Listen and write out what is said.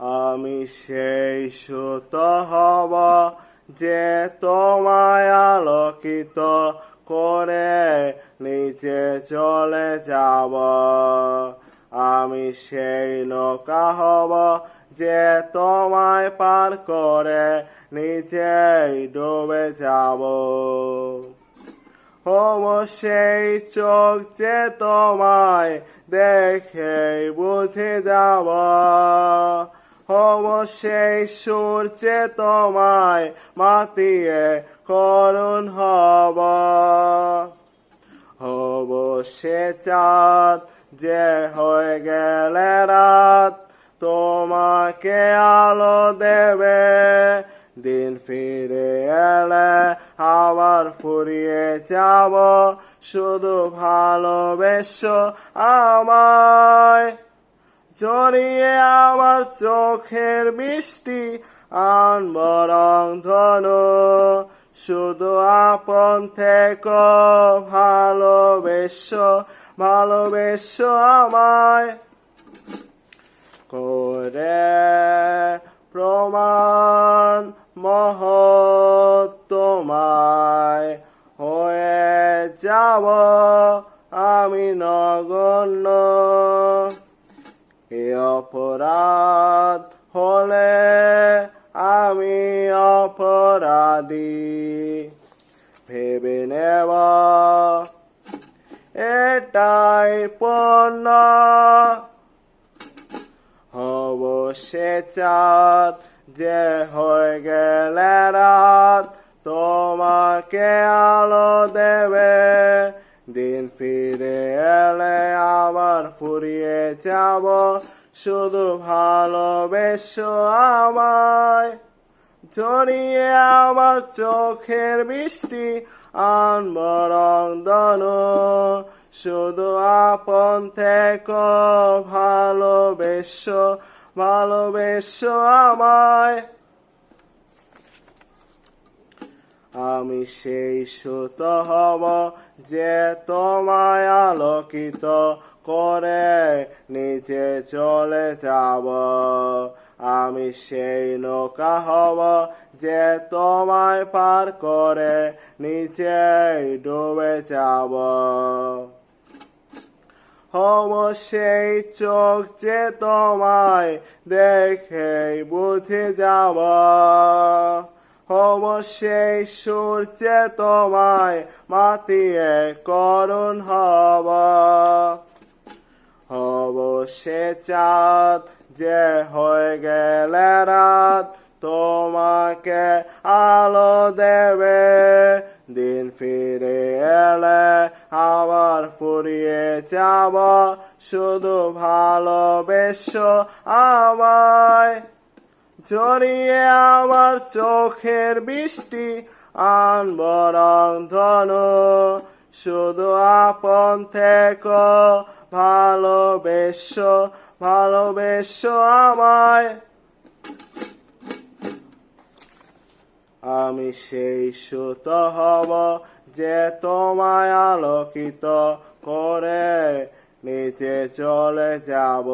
আমি সেই সুত হব যে তোমায় আলোকিত করে নিচে চলে যাব। আমি সেই নৌকা হব যে তোমায় পার করে নিচেই ডুবে যাব। হব সেই চোখ যে তোমায় দেখে বুঝে যাব। হব সেই সুর যে তোমায় মাতিয়ে করুণ হব। হব সে চাঁদ যে হয়ে গেলে রাত, তোমাকে আলো দেবে। দিন ফিরে এলে আবার ফুরিয়ে যাব। শুধু ভালোবেসো আমায়। জড়িয়ে আমার চোখের বৃষ্টি আনবরং ধনু। শুধু আপন থেকে, ভালোবেস, ভালোবেসো আমায়। করে প্রমাণ মহৎ তোমায় হয়ে যাব, আমি নগণ্য। এ অপরাধ হলে আমি অপরাধী। ভেবে নেব, এটাই পণ্য। হব সে চাঁদ যে হয়ে গেলে রাত তোমাকে আলো দেবে। দিন ফিরে এলে আবার ফুরিয়ে যাব। শুধু ভালোবেসো আমায়। জড়িয়ে আমার চোখের বৃষ্টি আনবরং দনু শুধু আপন থেকে, ভালোবেসো ভালোবেসো আমায়। আমি সেই সুত হব যে তোমায় আলোকিত করে নিচে চলে যাব। আমি সেই নৌকা হব যে তোমায় পার করে নিচে ডুবে যাব। হব সেই চোখ যে তোমায় দেখে বুঝে যাব। হব সেই সুর তোমায় মাতিয়ে করুণ হব। সে চাঁদ যে হয়ে গেলে রাত তোমাকে আলো দেবে। দিন ফিরে এলে আবার ফুরিয়ে যাব। শুধু ভালোবেসো আমায়। জড়িয়ে আমার চোখের বৃষ্টি, আনবরং ধনু শুধু আপন থেকে, ভালোবেসো ভালোবেসো আমায়। আমি সেই সুত হব যে তোমায় আলোকিত করে নিচে চলে যাব।